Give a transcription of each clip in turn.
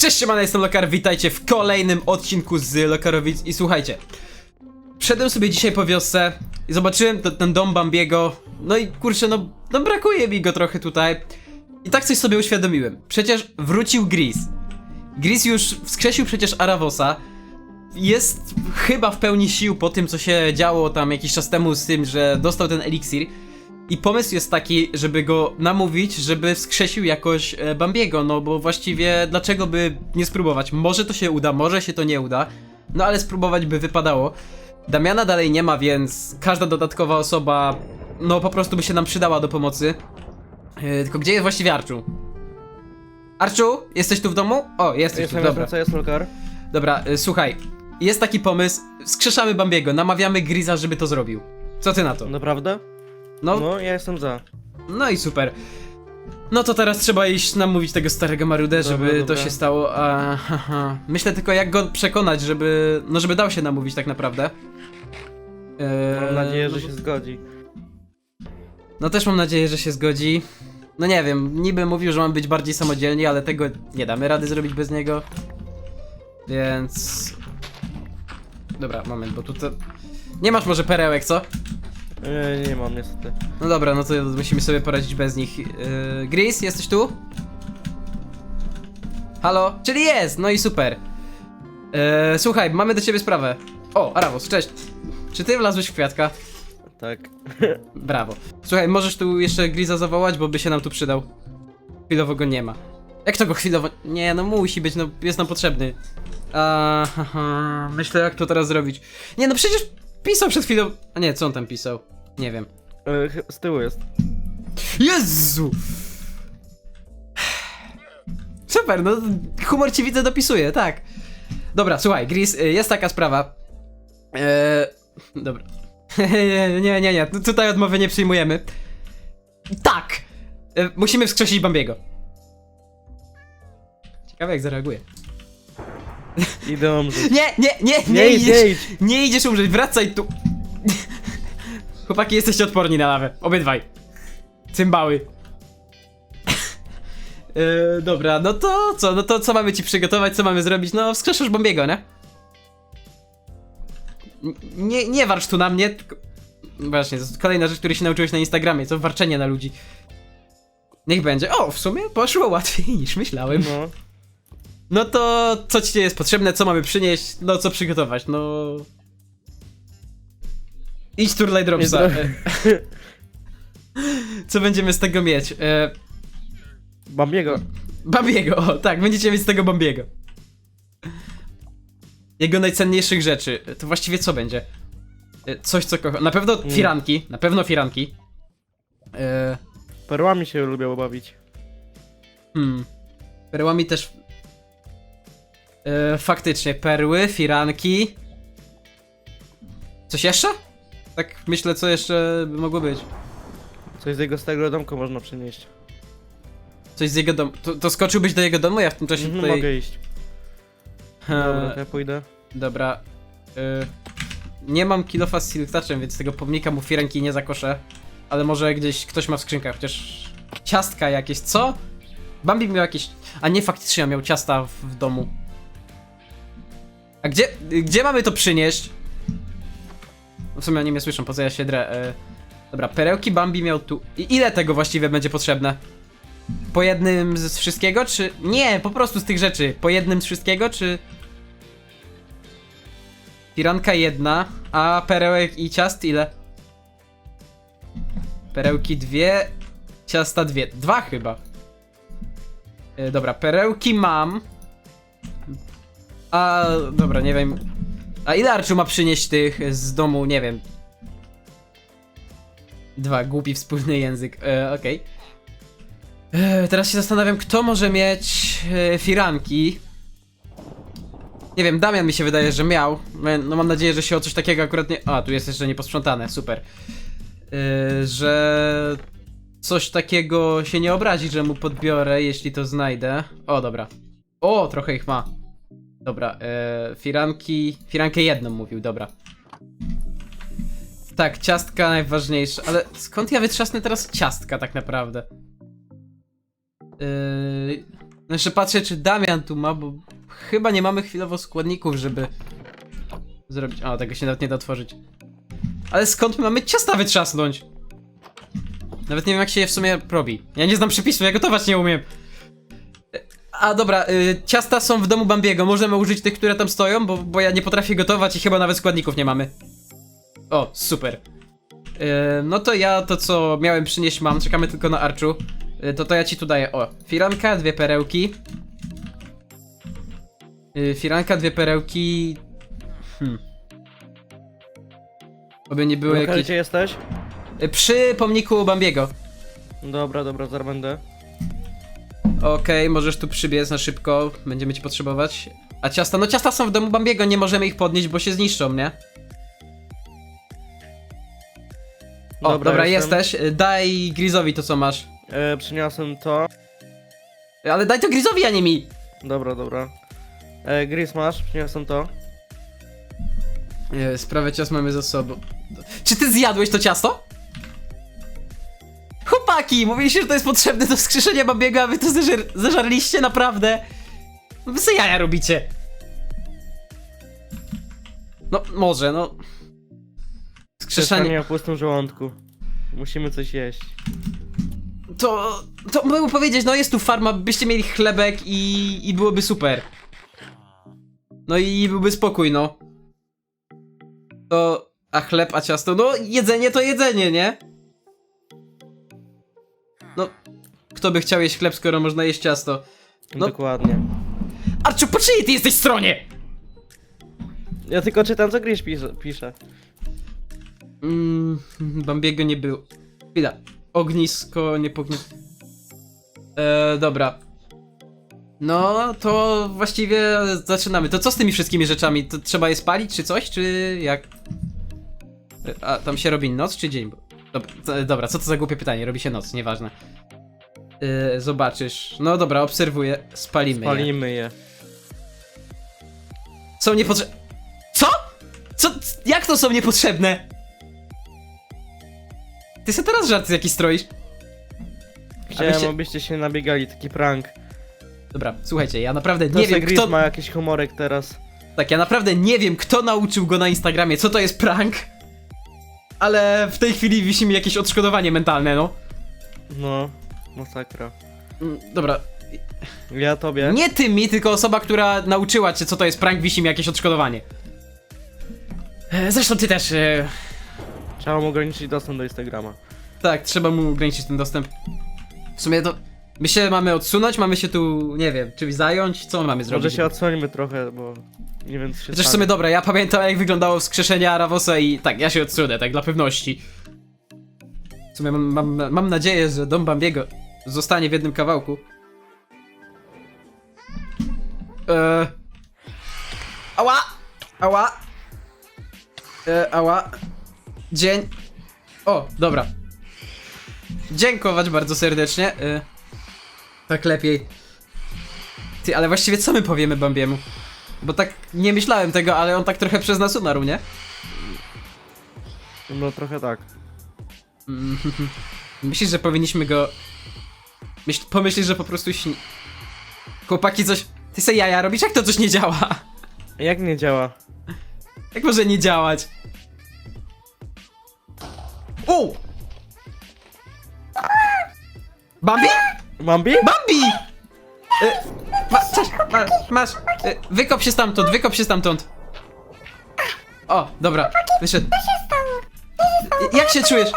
Cześć, siemano, jestem Lokar, witajcie w kolejnym odcinku z Lokarowic i słuchajcie. Wszedłem sobie dzisiaj po wiosce i zobaczyłem ten dom Bambiego, no i kurczę, no, no brakuje mi go trochę tutaj. I tak coś sobie uświadomiłem. Przecież wrócił Gris. Gris już wskrzesił przecież Aravosa. Jest chyba w pełni sił po tym, co się działo tam jakiś czas temu z tym, że dostał ten eliksir. I pomysł jest taki, żeby go namówić, żeby wskrzesił jakoś e, Bambiego, no bo właściwie dlaczego by nie spróbować? Może to się uda, może się to nie uda, no ale spróbować by wypadało. Damiana dalej nie ma, więc każda dodatkowa osoba, no po prostu by się nam przydała do pomocy. E, tylko gdzie jest właściwie Arczu? Arczu, jesteś tu w domu? O, jesteś Jestem, tu, dobra. co jest Lokar? Dobra, y, słuchaj, jest taki pomysł, wskrzeszamy Bambiego, namawiamy Griza, żeby to zrobił. Co ty na to? Naprawdę? No, No, ja jestem za. no i super. No to teraz trzeba iść namówić tego starego marudę, Dobra, żeby dobra. to się stało. A, haha. Myślę tylko jak go przekonać, żeby. No żeby dał się namówić tak naprawdę. Eee, Mam nadzieję, no że bo- się zgodzi. No też mam nadzieję, że się zgodzi. No nie wiem, niby mówił, że mam być bardziej samodzielni, ale tego nie damy rady zrobić bez niego. Więc. Dobra, moment, bo tu to. Nie masz może perełek, co? Nie, nie mam niestety. No dobra, no to musimy sobie poradzić bez nich. Yy, Gris, jesteś tu? Halo? Czyli jest, no i super. Yy, słuchaj, mamy do ciebie sprawę. O, Aravos, cześć. Czy ty wlazłeś w kwiatka? Tak. Brawo. Słuchaj, możesz tu jeszcze Griza zawołać, bo by się nam tu przydał. Chwilowo go nie ma. Jak to go chwilowo... Nie, no musi być, no jest nam potrzebny. A, haha, myślę jak to teraz zrobić. Nie, no przecież pisał przed chwilą... A nie, co on tam pisał? Nie wiem. E, ch- z tyłu jest. Jezu! Super, no humor ci widzę dopisuje, tak. Dobra, słuchaj, Gris, y, jest taka sprawa. Eee, dobra. nie, nie, nie, tu- tutaj odmowy nie przyjmujemy. Tak! E, musimy wskrzesić Bambiego. Ciekawe jak zareaguje. Idę umrzeć. Nie, nie, nie, nie, Nie idź, idziesz, nie idź. nie idziesz umrzeć, wracaj tu. Chłopaki, jesteście odporni na lawę, obydwaj. Cymbały. Yy, dobra, no to co, no to co mamy ci przygotować, co mamy zrobić? No, wskrzeszasz Bombiego, nie? N- Nie, nie warcz tu na mnie, tylko... Właśnie, to jest kolejna rzecz, której się nauczyłeś na Instagramie, to warczenie na ludzi. Niech będzie. O, w sumie poszło łatwiej niż myślałem. No. No to co ci jest potrzebne, co mamy przynieść, no co przygotować, no... Idź turlaj dropsa. E, Co będziemy z tego mieć? E, Bambiego. Bambiego, o tak, będziecie mieć z tego Bambiego. Jego najcenniejszych rzeczy, to właściwie co będzie? E, Coś co kocha, na pewno Mm. firanki, na pewno firanki. E, Perłami się lubią bawić. Hmm. Perłami też. E, faktycznie, perły, firanki. Coś jeszcze? Tak myślę, co jeszcze by mogło być. Coś z jego starego domku można przynieść. Coś z jego domu. To, to skoczyłbyś do jego domu? Ja w tym czasie Mhm, tutaj. Mogę iść. E, Dobra, to ja pójdę. dobra. E, nie mam kilofa z silk touchem, więc tego pomnika mu firanki nie zakoszę. Ale może gdzieś ktoś ma w skrzynkach, chociaż. Ciastka jakieś, co? Bambi miał jakieś. A nie faktycznie miał ciasta w, w domu. A gdzie, gdzie mamy to przynieść? W sumie oni mnie słyszą, po co ja się drę. E, dobra, perełki Bambi miał tu. I ile tego właściwie będzie potrzebne? Po jednym z wszystkiego, czy. Nie, po prostu z tych rzeczy. Po jednym z wszystkiego, czy. Firanka jedna, a perełek i ciast ile? Perełki dwie, ciasta dwie. Dwa chyba. E, dobra, perełki mam. A, dobra, nie wiem. A ile Arczu ma przynieść tych z domu? Nie wiem. Dwa, głupi wspólny język. E, Okej. E, Teraz się zastanawiam, kto może mieć e, firanki. Nie wiem, Damian mi się wydaje, że miał. E, No mam nadzieję, że się o coś takiego akurat nie... A, tu jest jeszcze nieposprzątane, super. E, że coś takiego się nie obrazi, że mu podbiorę, jeśli to znajdę. O, dobra. O, trochę ich ma. Dobra, e, firanki... Firankę jedną mówił, dobra. Tak, ciastka najważniejsze, ale skąd ja wytrzasnę teraz ciastka tak naprawdę? Yy, Jeszcze patrzę, czy Damian tu ma, bo chyba nie mamy chwilowo składników, żeby zrobić... O, tego się nawet nie da otworzyć. Ale skąd my mamy ciasta wytrzasnąć? Nawet nie wiem, jak się je w sumie robi. Ja nie znam przepisu, ja gotować nie umiem. A dobra, y, ciasta są w domu Bambiego. Możemy użyć tych, które tam stoją, bo, bo ja nie potrafię gotować i chyba nawet składników nie mamy. O, super. Y, no to ja to, co miałem przynieść, mam. Czekamy tylko na Arczu. Y, to to ja ci tu daję. O, firanka, dwie perełki. Y, firanka, dwie perełki. Hmm. Oby nie były Lokal, jakieś. gdzie jesteś? Y, Przy pomniku Bambiego. Dobra, dobra, zaraz będę. Okej, możesz tu przybiec na szybko, będziemy ci potrzebować. A ciasta? No ciasta są w domu Bambiego, nie możemy ich podnieść, bo się zniszczą, nie? O, dobra, jestem. jesteś. Y, Daj Grizowi to, co masz. E, przyniosłem to. Ale daj to Grizowi, a nie mi! Dobra, dobra. E, Gris masz, przyniosłem to. Nie, sprawę ciast mamy za sobą. Czy ty zjadłeś to ciasto? Chłopaki, mówiliście, że to jest potrzebne do wskrzeszenia Bambiego, a wy to zeżar zeżarliście, naprawdę? Wy sobie jaja robicie. No, może, no. Wskrzeszenie... Przestanie o pustym żołądku. Musimy coś jeść. To, to mogę powiedzieć, no jest tu farma, byście mieli chlebek i, i byłoby super. No i byłby spokój, no. To, a chleb, a ciasto, no jedzenie to jedzenie, nie? No, kto by chciał jeść chleb, skoro można jeść ciasto? No. Dokładnie. Arciu, po czyjej ty jesteś stronie? Ja tylko czytam, co Gris pisze. pisze. Mm, Bambiego nie było. Chwila. Ognisko nie pognie... E, dobra. No, to właściwie zaczynamy. To co z tymi wszystkimi rzeczami? To trzeba je spalić, czy coś, czy jak? E, A, tam się robi noc, czy dzień? Dobra, co- dobra co to za głupie pytanie? Robi się noc, nieważne. E, zobaczysz. No dobra, obserwuję. Spalimy, je. Palimy je. Są niepotrzebne. Co? Co? Jak to są niepotrzebne? Ty sobie teraz żarty jakiś stroisz? Chciałem, Abyście- abyście się nabiegali, taki prank. Dobra, słuchajcie, ja naprawdę nie wiem Gris kto... ma jakiś humorek teraz. Tak, ja naprawdę nie wiem kto nauczył go na Instagramie, co to jest prank. Ale w tej chwili wisi mi jakieś odszkodowanie mentalne, no. No, masakra. Mm, Dobra, Ja tobie. nie ty mi, tylko osoba, która nauczyła cię co to jest prank, wisi mi jakieś odszkodowanie. E, Zresztą ty też, e, Trzeba mu ograniczyć dostęp do Instagrama. tak, trzeba mu ograniczyć ten dostęp. W sumie to... My się mamy odsunąć, mamy się tu, nie wiem, czymś zająć, co mamy zrobić? Może się odsłonimy trochę, bo nie wiem co się Chociaż w sumie dobra, ja pamiętam jak wyglądało wskrzeszenie Aravosa i tak, ja się odsunę, tak dla pewności. W sumie mam, mam, mam nadzieję, że dom Bambiego zostanie w jednym kawałku. Eee... Ała! Ała! Eee, ała! Dzień... O, dobra. Dziękować bardzo serdecznie. Eee... Tak lepiej. Ty, ale właściwie co my powiemy Bambiemu? Bo tak nie myślałem tego, ale on tak trochę przez nas umarł, nie? No trochę tak. Mm, Myślisz, że powinniśmy go... Myśl... Pomyślisz, że po prostu śni... Chłopaki coś... Ty se jaja robisz? Jak to coś nie działa? Jak nie działa? Jak może nie działać? U! Bambi? Bambi? Bambi! Y, ma, cześć, ma, masz. Y, wykop się stamtąd, wykop się stamtąd. O, dobra, wyszedł. Y, Jak się czujesz?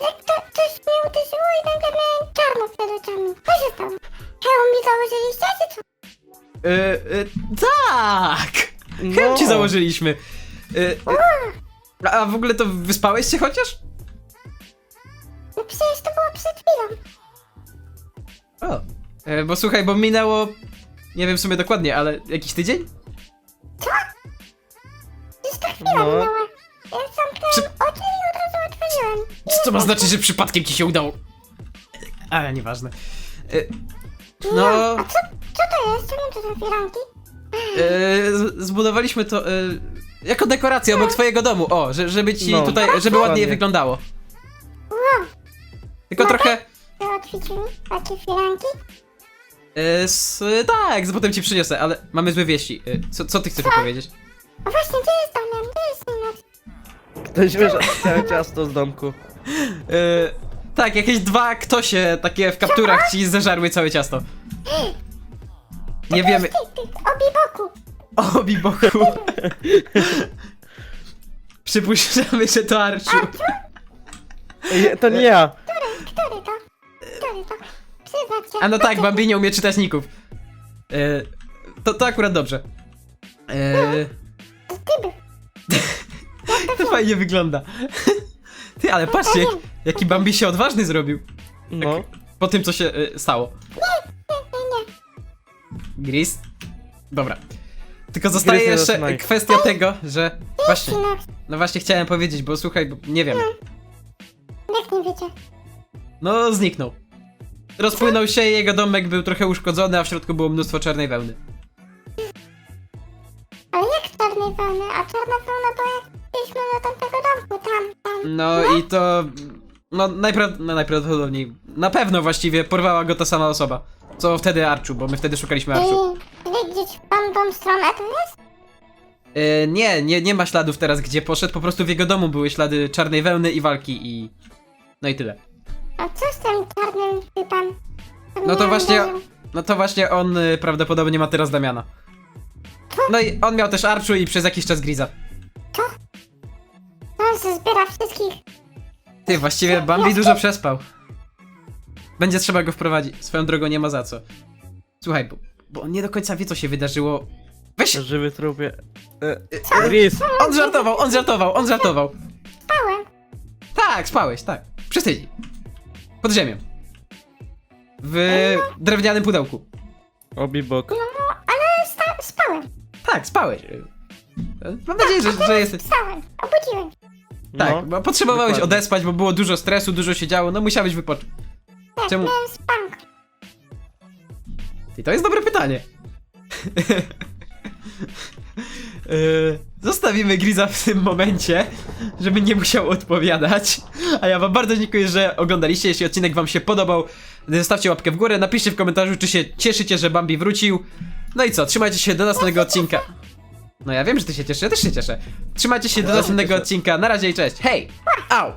Jak to, coś mnie uderzyło i nagle miałem czarno przed oczami. Co się stało? Hełm mi założyliście, czy co? Y, y, tak! Hełm No. ci założyliśmy. Y, y, a- a w ogóle to wyspałeś się chociaż? No przecież to było przed chwilą. O. Y, bo słuchaj, bo minęło... Nie wiem w sumie dokładnie, ale jakiś tydzień? Przecież to chwila No. minęła. Ja zamknąłem oczy i od razu otworzyłem. Co to ma znaczyć, że przypadkiem ci się udało? Ale nieważne. Y, no... A co, co to jest? Czemu to są firanki? E, z- zbudowaliśmy to e, jako dekorację obok twojego domu. O, że, żeby ci No, tutaj, żeby ładnie dokładnie. wyglądało. Tylko trochę. Mi takie firanki? E, s, tak, z- potem ci przyniosę, ale mamy złe wieści. E, co, co ty chcesz mi powiedzieć? A właśnie, gdzie jest Damian? Gdzie jest Ninox? Ktoś wyszedł całe ciasto z domku. E, tak, jakieś dwa ktosie takie w kapturach ci zeżarły całe ciasto. Nie wiemy. Ty, ty, obi boku. Obi boku. Przypuszczamy, że to Arciu. Ej, To nie ja. To? Przyznać się. A no tak, Bambi nie umie czytać ników. E, to, to akurat dobrze. E, To ty był. to fajnie wygląda. Ty, ale patrzcie, jak, jaki Bambi się odważny zrobił. No. Po tym, co się e, stało. Nie, nie, nie. Gris? Dobra. Tylko zostaje Gris nie jeszcze kwestia tego, że właśnie, Ninox, no właśnie chciałem powiedzieć, bo słuchaj, bo nie wiem. jak nie wiecie? No, zniknął. Rozpłynął się, jego domek był trochę uszkodzony, a w środku było mnóstwo czarnej wełny. Ale jak czarnej wełny? A czarna wełna była jak byliśmy do tamtego domku, tam, tam. No i to. No, najpra- no najprawdopodobniej. Na pewno właściwie porwała go ta sama osoba. Co wtedy Arczu, bo my wtedy szukaliśmy Arczu. I wiedzieć pan tą stronę tu jest? E, nie, nie, nie ma śladów teraz, gdzie poszedł, po prostu w jego domu były ślady czarnej wełny i walki i. No i tyle. A co z tym czarnym typem? Co No mnie to właśnie. uderzył? No to właśnie on y, prawdopodobnie ma teraz Damiana. No i on miał też Arczu i przez jakiś czas Griza. On się zbiera wszystkich. Ty, właściwie Bambi dużo przespał. Będzie trzeba go wprowadzić. Swoją drogą nie ma za co. Słuchaj, bo, bo on nie do końca wie, co się wydarzyło. Weź! Żywy trupie. E, Gris. On żartował, on żartował, on żartował. Spałem. Tak, spałeś, tak. Przy tydzień. Pod ziemią. W drewnianym pudełku. Obibok. No, ale sta- spałem. Tak, spałeś. Mam nadzieję, że, że jesteś. Wstałem. Obudziłem. się. Tak, No. bo potrzebowałeś dokładnie. odespać, bo było dużo stresu, dużo się działo, no musiałeś wypocząć. Tak, Czemu- miałem spank. I to jest dobre pytanie. Yy, Zostawimy Griza w tym momencie, żeby nie musiał odpowiadać. A ja wam bardzo dziękuję, że oglądaliście. Jeśli odcinek wam się podobał, zostawcie łapkę w górę, napiszcie w komentarzu, czy się cieszycie, że Bambi wrócił. No i co, trzymajcie się do następnego odcinka. No ja wiem, że ty się cieszysz, ja też się cieszę. Trzymajcie się do następnego odcinka. Na razie i cześć. Hej! Au!